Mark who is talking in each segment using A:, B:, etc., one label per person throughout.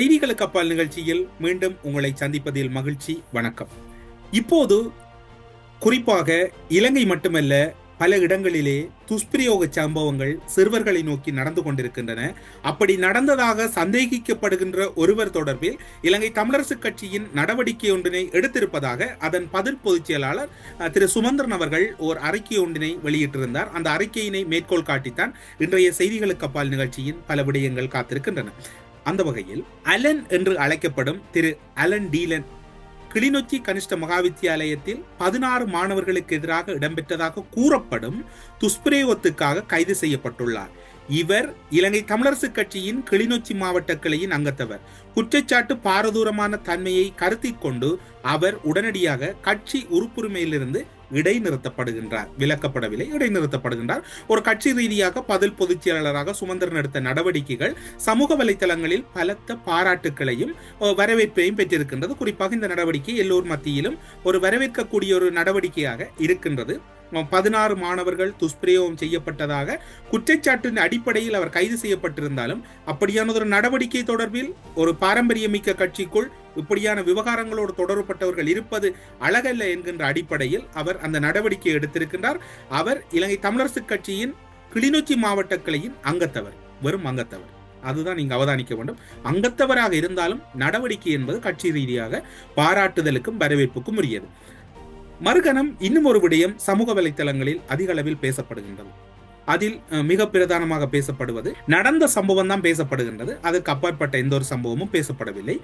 A: செய்திகளுக்கு அப்பால் நிகழ்ச்சியில் மீண்டும் உங்களை சந்திப்பதில் மகிழ்ச்சி வணக்கம். இப்போது குறிப்பாக இலங்கை மட்டுமல்ல பல இடங்களிலே துஷ்பிரயோக சம்பவங்கள் சிறுவர்களை நோக்கி நடந்து கொண்டிருக்கின்றன. அப்படி நடந்ததாக சந்தேகிக்கப்படுகின்ற ஒருவர் தொடர்பில் இலங்கை தமிழரசு கட்சியின் நடவடிக்கை ஒன்றினை எடுத்திருப்பதாக அதன் பதில் பொதுச் செயலாளர் திரு. சுமந்திரன் அவர்கள் ஓர் அறிக்கை ஒன்றினை வெளியிட்டிருந்தார். அந்த அறிக்கையினை மேற்கோள் காட்டித்தான் இன்றைய செய்திகளுக்கு அப்பால் நிகழ்ச்சியின் பல விடயங்கள் காத்திருக்கின்றன. அந்த வகையில் அலன் என்று அழைக்கப்படும் திரு அலன் டீலன் கிளிநொச்சி கனிஷ்ட மகாவித்தியாலயத்தில் பதினாறு மாணவர்களுக்கு எதிராக இடம்பெற்றதாக கூறப்படும் துஷ்பிரயோகத்துக்காக கைது செய்யப்பட்டுள்ளார். இவர் இலங்கை தமிழரசு கட்சியின் கிளிநொச்சி மாவட்ட கிளையின் அங்கத்தவர். குற்றச்சாட்டு பாரதூரமான தன்மையை கருத்தில் கொண்டு அவர் உடனடியாக கட்சி உறுப்புரிமையிலிருந்து இடைநிறுத்தப்படுகின்றார் விலக்கப்படவில்லை இடைநிறுத்தப்படுகின்றார். ஒரு கட்சி ரீதியாக பதில் பொதுச் செயலாளராக சுமந்திரன் எடுத்த நடவடிக்கைகள் சமூக வலைத்தளங்களில் பலத்த பாராட்டுக்களையும் வரவேற்பையும் பெற்றிருக்கின்றது. குறிப்பாக இந்த நடவடிக்கை எல்லோர் மத்தியிலும் ஒரு வரவேற்கக்கூடிய ஒரு நடவடிக்கையாக இருக்கின்றது. பதினாறு மாணவர்கள் துஷ்பிரயோகம் செய்யப்பட்டதாக குற்றச்சாட்டின் அடிப்படையில் அவர் கைது செய்யப்பட்டிருந்தாலும் அப்படியான ஒரு நடவடிக்கை தொடர்பில் ஒரு பாரம்பரியமிக்க கட்சிக்குள் இப்படியான விவகாரங்களோடு தொடர்புபட்டவர்கள் இருப்பது அழகல்ல என்கின்ற அடிப்படையில் அவர் அந்த நடவடிக்கையை எடுத்திருக்கின்றார். அவர் இலங்கை தமிழரசு கட்சியின் கிளிநொச்சி மாவட்ட கிளையின் அங்கத்தவர் வெறும் அங்கத்தவர். அதுதான் நீங்க அவதானிக்க வேண்டும். அங்கத்தவராக இருந்தாலும் நடவடிக்கை என்பது கட்சி ரீதியாக பாராட்டுதலுக்கும் வரவேற்புக்கும் உரியது. மறுகணம் இன்னும் ஒரு விடயம் சமூக வலைத்தளங்களில் அதிக அளவில் பேசப்படுகின்றது. அதில் மிக பிரதானமாக பேசப்படுவது நடந்த சம்பவம் தான் பேசப்படுகின்றது. அதற்கு அப்பாற்பட்ட எந்த ஒரு சம்பவமும் பேசப்படவில்லை.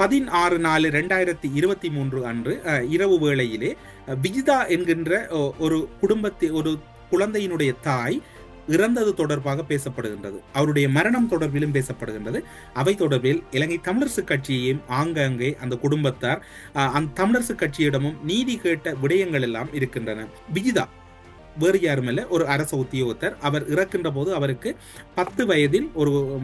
A: பதினாறு நாலு ரெண்டாயிரத்தி இருபத்தி மூன்று அன்று இரவு வேளையிலே விஜிதா என்கின்ற ஒரு குடும்பத்தை ஒரு குழந்தையினுடைய தாய் இறந்தது தொடர்பாக பேசப்படுகின்றது. அவருடைய மரணம் தொடர்பிலும் பேசப்படுகின்றது. அவை தொடர்பில் இலங்கை தமிழரசு கட்சியையும் ஆங்காங்கே அந்த குடும்பத்தார் அந்த தமிழரசு கட்சியிடமும் நீதி கேட்ட விடயங்கள் எல்லாம் இருக்கின்றன. விஜிதா வேறு யாருமல்ல ஒரு அரச உத்தியோகத்தர். அவர் இறக்கின்ற போது அவருக்கு பத்து வயதில் ஒரு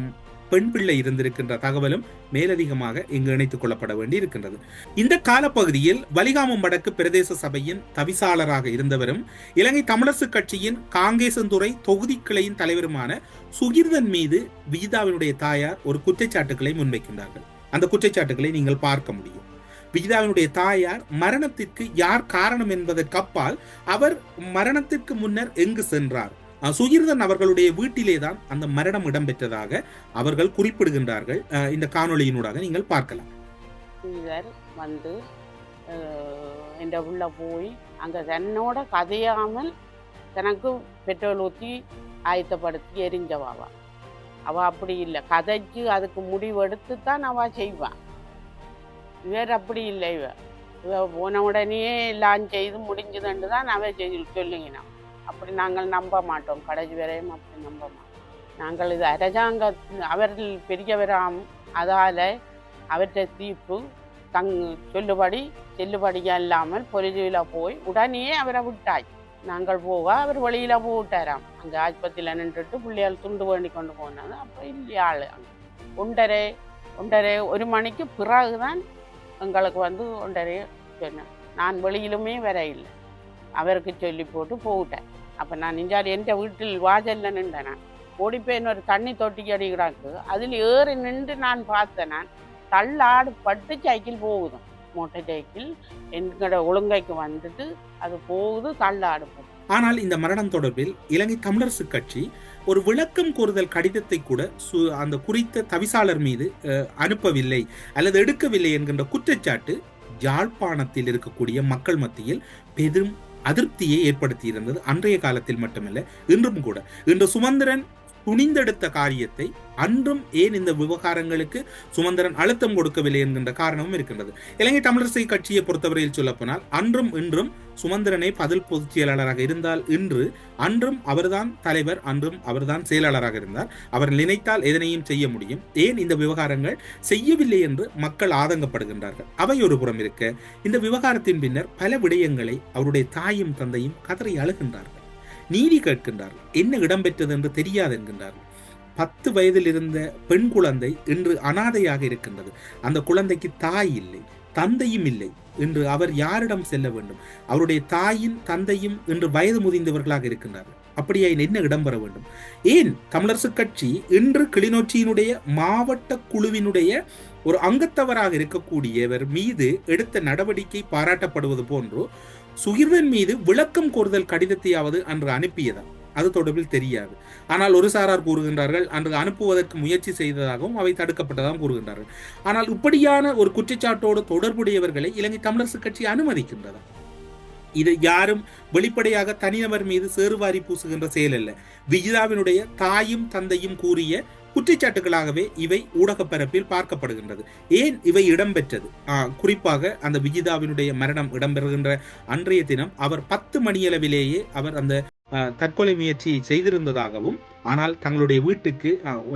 A: பெண் பிள்ளை இருந்திருக்கின்ற தகவலும் மேலதிகமாக இங்கு இணைத்துக் கொள்ளப்பட வேண்டி இருக்கின்றது. இந்த காலப்பகுதியில் வலிகாமம் வடக்கு பிரதேச சபையின் தவிசாளராக இருந்தவரும் இலங்கை தமிழரசு கட்சியின் காங்கேசந்துறை தொகுதி கிளையின் தலைவருமான சுகிர்தன் மீது விஜிதாவினுடைய தாயார் ஒரு குற்றச்சாட்டுகளை முன்வைக்கின்றார்கள். அந்த குற்றச்சாட்டுகளை நீங்கள் பார்க்க முடியும். விஜிதாவினுடைய தாயார் மரணத்திற்கு யார் காரணம் என்பதற்கு அப்பால் அவர் மரணத்திற்கு முன்னர் எங்கு சென்றார்? சுகிர்தன் அவர்களுடைய வீட்டிலே தான் அந்த மரணம் இடம்பெற்றதாக அவர்கள் குறிப்பிடுகின்றார்கள். இந்த காணொளியினூடாக நீங்கள் பார்க்கலாம்.
B: இவர் வந்து என் உள்ள போய் அங்கே தன்னோட கதையாமல் தனக்கு பெட்ரோல் ஊற்றி ஆயத்தப்படுத்தி எரிஞ்சவாவா அவள் அப்படி இல்லை. கதைச்சு அதுக்கு முடிவெடுத்து தான் அவள் செய்வான் இவர் அப்படி இல்லை இவ இவ போன உடனே எல்லாம் செய்து முடிஞ்சதுன்னு தான் அவ செய்து சொல்லுங்கினான் அப்படி நாங்கள் நம்ப மாட்டோம். கடைசி வரையும் அப்படி நம்ப மாட்டோம். நாங்கள் இது அரசாங்க அவர்கள் பெரியவராம் அதால் அவற்றை தீர்ப்பு தங் சொல்லுபடி செல்லுபடியாக இல்லாமல் பொலிஜியில் போய் உடனே அவரை விட்டாய். நாங்கள் போக அவர் வழியில் போட்டாராம். அங்கே ஆஸ்பத்திரியில் நின்றுட்டு பிள்ளையால் துண்டு வேண்டி கொண்டு போனாங்க அப்போ இல்லையா ஆள் அங்கே. ஒன்றரை ஒன்றரை ஒரு மணிக்கு பிறகுதான் எங்களுக்கு வந்து ஒன்றரை சொன்னேன் நான் வெளியிலுமே வர இல்லை அவருக்கு சொல்லி போட்டு போட்டேன் அப்போ நான் நெஞ்சால் எந்த வீட்டில் வாஜல்ல நின்றேன் நான். ஓடிப்போய் ஒரு தண்ணி தொட்டிக்கு அடிக்கிறாக்கு அதில் ஏறி நின்று நான் பார்த்தேன் நான். தள்ளாடு பட்டு சைக்கிள் போகுது. மோட்டர் சைக்கிள் எங்களோட ஒழுங்கைக்கு வந்துட்டு அது போகுது தள்ளாடு
A: ஆனால் இந்த மரணம் தொடர்பில் இலங்கை தமிழரசு கட்சி ஒரு விளக்கம் கூறுதல் கடிதத்தை கூட சு- அந்த குறித்த தவிசாளர் மீது அனுப்பவில்லை அல்லது எடுக்கவில்லை என்கின்ற குற்றச்சாட்டு யாழ்ப்பாணத்தில் இருக்கக்கூடிய மக்கள் மத்தியில் பெரும் அதிருப்தியை ஏற்படுத்தி இருந்தது அன்றைய காலத்தில் மட்டுமல்ல இன்றும் கூட. இன்று சுமந்திரன் துணிந்தெடுத்த காரியத்தை அன்றும் ஏன் இந்த விவகாரங்களுக்கு சுமந்திரன் அழுத்தம் கொடுக்கவில்லை என்கின்ற காரணமும் இருக்கின்றது. இலங்கை தமிழரசை கட்சியை பொறுத்தவரையில் சொல்லப்போனால் அன்றும் இன்றும் சுமந்திரனை பதில் பொதுச் செயலாளராக இருந்தால் இன்று அன்றும் அவர்தான் தலைவர் அன்றும் அவர்தான் செயலாளராக இருந்தார். அவர் நினைத்தால் எதனையும் செய்ய முடியும். ஏன் இந்த விவகாரங்கள் செய்யவில்லை என்று மக்கள் ஆதங்கப்படுகின்றார்கள். அவை ஒரு புறம் இருக்க இந்த விவகாரத்தின் பின்னர் பல விடயங்களை அவருடைய தாயும் தந்தையும் கதறி அழுகின்றார்கள். நீதி கேட்கின்றார்கள் என்ன இடம்பெற்றது என்று தெரியாது என்கின்றார்கள். பத்து வயதில் இருந்த பெண் குழந்தை இன்று அனாதையாக இருக்கின்றது. அந்த குழந்தைக்கு தாய் இல்லை தந்தையும் இல்லை. இன்று அவர் யாரிடம் செல்ல வேண்டும்? அவருடைய தாயின் தந்தையும் இன்று வயது முதிந்தவர்களாக இருக்கின்றார்கள். அப்படியே என்ன இடம்பெற வேண்டும்? ஏன் தமிழரசு கட்சி இன்று கிளிநொச்சியினுடைய மாவட்ட குழுவினுடைய ஒரு அங்கத்தவராக இருக்கக்கூடியவர் மீது எடுத்த நடவடிக்கை பாராட்டப்படுவது போன்று சுகிர்தன் மீது விளக்கம் கோருதல் கடிதத்தையாவது அன்று அனுப்பியதா அது தொடர்பில் தெரியாது. ஆனால் ஒரு சாரார் கூறுகின்றார்கள் அன்று அனுப்புவதற்கு முயற்சி செய்ததாகவும் அவை தடுக்கப்பட்டதாகவும் கூறுகின்றார்கள். ஆனால் இப்படியான ஒரு குற்றச்சாட்டோடு தொடர்புடையவர்களை இலங்கை தமிழரசு கட்சி அனுமதிக்கின்றதா இது யாரும் வெளிப்படையாக தனிநபர் மீது சேறுவாரி பூசுகின்ற செயல் அல்ல. விஜிதாவினுடைய தாயும் தந்தையும் கூறிய குற்றச்சாட்டுகளாகவே இவை ஊடகப் பரப்பில் பார்க்கப்படுகின்றது. ஏன் இவை இடம்பெற்றது? குறிப்பாக அந்த விஜிதாவினுடைய மரணம் இடம்பெறுகின்ற அன்றைய தினம் அவர் பத்து மணியளவிலேயே அவர் அந்த தற்கொலை முயற்சி செய்திருந்ததாகவும் ஆனால் தங்களுடைய வீட்டுக்கு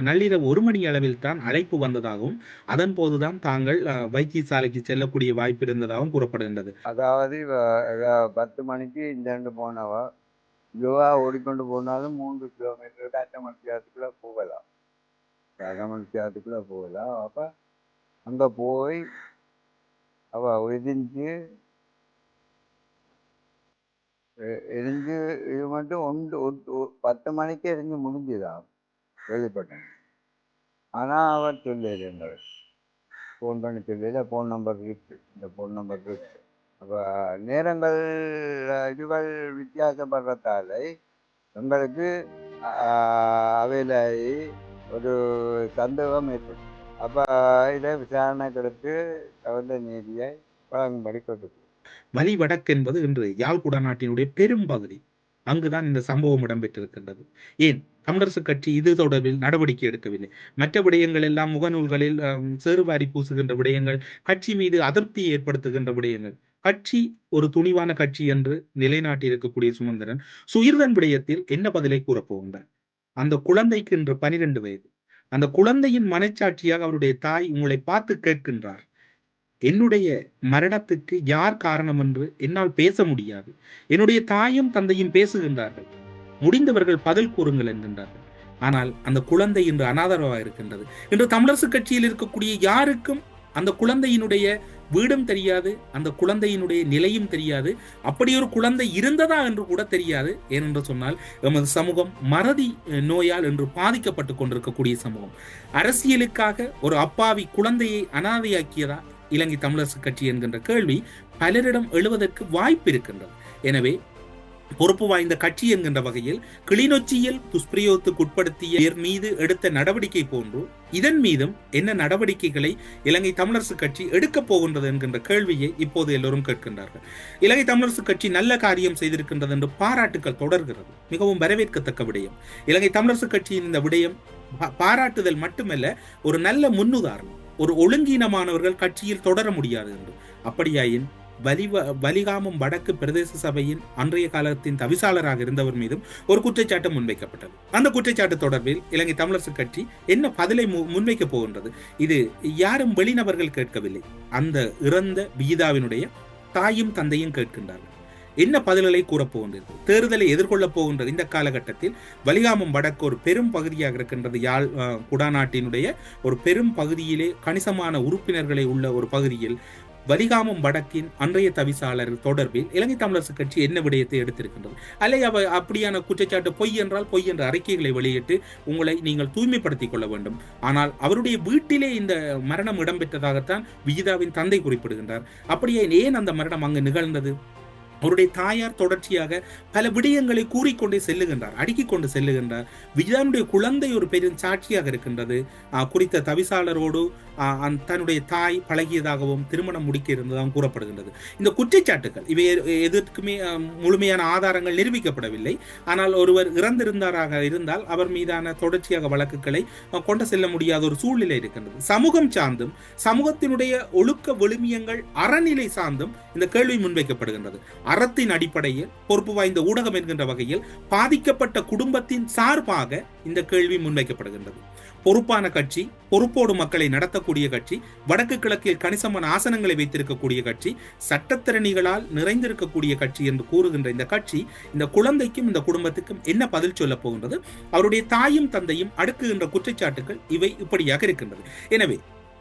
A: நள்ளிரவு ஒரு மணி அளவில் தான் அழைப்பு வந்ததாகவும் அதன் போதுதான் தாங்கள் வைத்தியசாலைக்கு செல்லக்கூடிய வாய்ப்பு இருந்ததாகவும் கூறப்படுகின்றது.
C: அதாவது பத்து மணிக்கு இந்த போனவா போனவ? யோகா ஓடிக்கொண்டு போனாலும் மூன்று கிலோமீட்டர் அரை மணி போகலாம். அரை மணி நேரத்துக்குள்ள அப்ப அங்க போய் அவ எரிஞ்சு எரிஞ்சு இது மட்டும் ஒன்று பத்து மணிக்கு எரிஞ்சு முடிஞ்சுதான் வெளிப்பட்டேன் ஆனா அவர் சொல்லல எங்களுக்கு ஃபோன் பண்ணி சொல்லல ஃபோன் நம்பர் இருக்கு. இந்த ஃபோன் நம்பர் இருக்கு. அப்போ நேரங்கள் இதுகள் வித்தியாசப்படுறதால எங்களுக்கு அவையிலாகி ஒரு சந்தேகம் ஏற்படும் அப்போ இதை விசாரணை கொடுத்து தகுந்த நீதியை வழங்கும்படி கொடுக்கும்
A: வலி வடக்கு என்பது இன்று யாழ் குடாநாட்டினுடைய பெரும்பகுதி அங்குதான் இந்த சம்பவம் இடம்பெற்றிருக்கின்றது. ஏன்? தமிழரசு கட்சி இது தொடர்பில் நடவடிக்கை எடுக்கவில்லை. மற்ற விடயங்கள் எல்லாம் முகநூல்களில் சேறுவாரி பூசுகின்ற விடயங்கள் கட்சி மீது அதிருப்தியை ஏற்படுத்துகின்ற விடயங்கள். கட்சி ஒரு துணிவான கட்சி என்று நிலைநாட்டி இருக்கக்கூடிய சுமந்திரன் சுயிர்தன் விடயத்தில் என்ன பதிலை கூறப்போகின்றார் அந்த குழந்தைக்கு இன்று பனிரெண்டு வயது. அந்த குழந்தையின் மனச்சாட்சியாக அவருடைய தாய் உங்களை பார்த்து கேட்கின்றார். என்னுடைய மரணத்துக்கு யார் காரணம் என்று என்னால் பேச முடியாது. என்னுடைய தாயும் தந்தையும் பேசுகின்றார்கள். முடிந்தவர்கள் பதில் கூறுங்கள் என்கின்றார்கள் ஆனால் அந்த குழந்தை இன்று அனாதரவாக இருக்கின்றது இன்று தமிழரசு கட்சியில் இருக்கக்கூடிய யாருக்கும் அந்த குழந்தையினுடைய வீடும் தெரியாது அந்த குழந்தையினுடைய நிலையும் தெரியாது. அப்படி ஒரு குழந்தை இருந்ததா என்று கூட தெரியாது. ஏனென்று சொன்னால் எமது சமூகம் மறதி நோயால் என்று பாதிக்கப்பட்டு கொண்டிருக்கக்கூடிய சமூகம். அரசியலுக்காக ஒரு அப்பாவி குழந்தையை அனாதையாக்கியதா இலங்கை தமிழரசு கட்சி என்கின்ற கேள்வி பலரிடம் எழுவதற்கு வாய்ப்பு இருக்கின்றது. எனவே பொறுப்பு வாய்ந்த கட்சி என்கின்ற வகையில் கிளிநொச்சியில் துஷ்பிரயோகத்துக்கு உட்படுத்திய மீது எடுத்த நடவடிக்கை போன்று இதன் மீதும் என்ன நடவடிக்கைகளை இலங்கை தமிழரசு கட்சி எடுக்கப் போகின்றது என்கின்ற கேள்வியை இப்போது எல்லோரும் கேட்கின்றார்கள். இலங்கை தமிழரசு கட்சி நல்ல காரியம் செய்திருக்கின்றது என்று பாராட்டுக்கள் தொடர்கிறது. மிகவும் வரவேற்கத்தக்க விடயம். இலங்கை தமிழரசு கட்சியின் இந்த விடயம் பாராட்டுதல் மட்டுமல்ல ஒரு நல்ல முன்னுதாரணம். ஒரு ஒழுங்கீனமானவர்கள் கட்சியில் தொடர முடியாது என்று. அப்படியாயின் வலிவ வலிகாமம் வடக்கு பிரதேச சபையின் அன்றைய காலத்தின் தவிசாளராக இருந்தவர் மீதும் ஒரு குற்றச்சாட்டு முன்வைக்கப்பட்டது. அந்த குற்றச்சாட்டு தொடர்பில் இலங்கை தமிழரசு கட்சி என்ன பதிலை முன்வைக்க போகின்றது? இது யாரும் வெளிநபர்கள் கேட்கவில்லை. அந்த இறந்த விகிதாவினுடைய தாயும் தந்தையும் கேட்கின்றார்கள். என்ன பதில்களை கூறப்போகின்றது தேர்தலை எதிர்கொள்ளப் போகின்ற இந்த காலகட்டத்தில் வலிகாமம் வடக்கு ஒரு பெரும் பகுதியாக இருக்கின்றது. யாழ் அஹ், குடாநாட்டினுடைய ஒரு பெரும் பகுதியிலே கணிசமான உறுப்பினர்களை உள்ள ஒரு பகுதியில் வலிகாமம் வடக்கின் அன்றைய தவிசாளர் தொடர்பில் இலங்கை தமிழரசு கட்சி என்ன விடயத்தை எடுத்திருக்கின்றது? அல்லை அவ அப்படியான குற்றச்சாட்டு பொய் என்றால் பொய் என்ற அறிக்கைகளை வெளியிட்டு உங்களை நீங்கள் தூய்மைப்படுத்திக் கொள்ள வேண்டும். ஆனால் அவருடைய வீட்டிலே இந்த மரணம் இடம்பெற்றதாகத்தான் விஜிதாவின் தந்தை குறிப்பிடுகின்றார். அப்படியே ஏன் அந்த மரணம் அங்கு நிகழ்ந்தது? அவருடைய தாயார் தொடர்ச்சியாக பல விடயங்களை கூறிக்கொண்டே செல்லுகின்றார் அடுக்கிக் கொண்டு செல்லுகின்றார். விஜயானுடைய குழந்தை ஒரு பெரும் சாட்சியாக இருக்கின்றது. குறித்த தவிசாளரோடு தன்னுடைய தாய் பழகியதாகவும் திருமணம் முடிக்க இருந்ததாகவும் கூறப்படுகின்றது. இந்த குற்றச்சாட்டுகள் இவை எதற்குமே முழுமையான ஆதாரங்கள் நிரூபிக்கப்படவில்லை. ஆனால் ஒருவர் இறந்திருந்தாராக இருந்தால் அவர் மீதான தொடர்ச்சியாக வழக்குகளை கொண்டு செல்ல முடியாத ஒரு சூழ்நிலை இருக்கின்றது. சமூகம் சார்ந்தும் சமூகத்தினுடைய ஒழுக்க விழுமியங்கள் அறநிலை சார்ந்தும் இந்த கேள்வி முன்வைக்கப்படுகின்றது. அறத்தின் அடிப்படையில் பொறுப்பு வாய்ந்த ஊடகம் என்கின்ற வகையில் பாதிக்கப்பட்ட குடும்பத்தின் சார்பாக இந்த கேள்வி முன்வைக்கப்படுகின்றது. பொறுப்பான கட்சி பொறுப்போடு மக்களை நடத்தக்கூடிய கட்சி வடக்கு கிழக்கில் கணிசமான ஆசனங்களை வைத்திருக்கக்கூடிய கட்சி சட்டத்திறனிகளால் நிறைந்திருக்கக்கூடிய கட்சி என்று கூறுகின்ற இந்த கட்சி இந்த குழந்தைக்கும் இந்த குடும்பத்துக்கும் என்ன பதில் சொல்ல போகின்றது? அவருடைய தாயும் தந்தையும் அடுக்குகின்ற குற்றச்சாட்டுகள் இவை இப்படியாக இருக்கின்றது. எனவே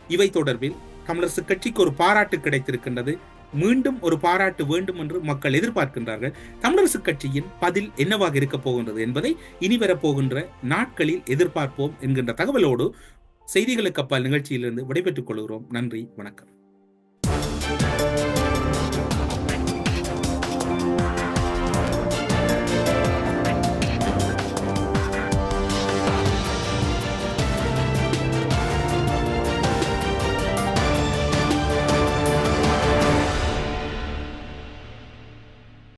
A: இவை தொடர்பில் தமிழரசு கட்சிக்கு ஒரு பாராட்டு கிடைத்திருக்கின்றது. மீண்டும் ஒரு பாராட்டு வேண்டும் என்று மக்கள் எதிர்பார்க்கின்றார்கள். தமிழரசு கட்சியின் பதில் என்னவாக இருக்கப் போகின்றது என்பதை இனி வரப்போகின்ற நாட்களில் எதிர்பார்ப்போம் என்கின்ற தகவலோடு செய்திகளுக்கு அப்பால் நிகழ்ச்சியிலிருந்து விடைபெற்றுக் கொள்கிறோம். நன்றி வணக்கம்.